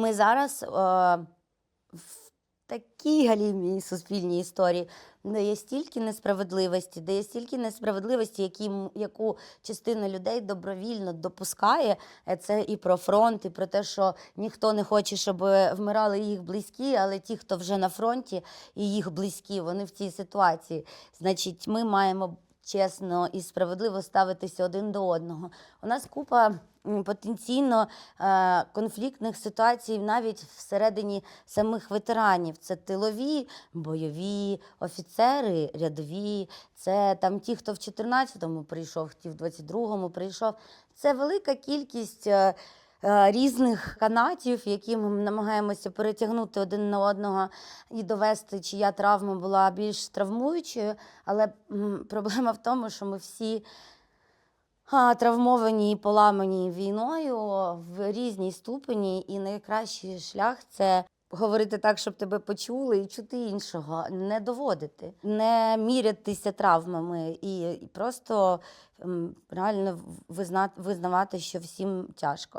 Ми зараз е, в такій галімій суспільній історії, де є стільки несправедливості, де є стільки несправедливості, які, яку частина людей добровільно допускає. Е, Це і про фронт, і про те, що ніхто не хоче, щоб вмирали їх близькі, але ті, хто вже на фронті і їх близькі, вони в цій ситуації. Значить, ми маємо чесно і справедливо ставитися один до одного. У нас купа потенційно е, конфліктних ситуацій навіть всередині самих ветеранів. Це тилові, бойові, офіцери, рядові, це там ті, хто в 14-му прийшов, ті в 22-му прийшов. Це велика кількість. Е, Різних канатів, які ми намагаємося перетягнути один на одного і довести, чия травма була більш травмуючою. Але проблема в тому, що ми всі травмовані і поламані війною в різній ступені, і найкращий шлях це говорити так, щоб тебе почули, і чути іншого, не доводити, не мірятися травмами і, і просто реально визна- визнавати, що всім тяжко.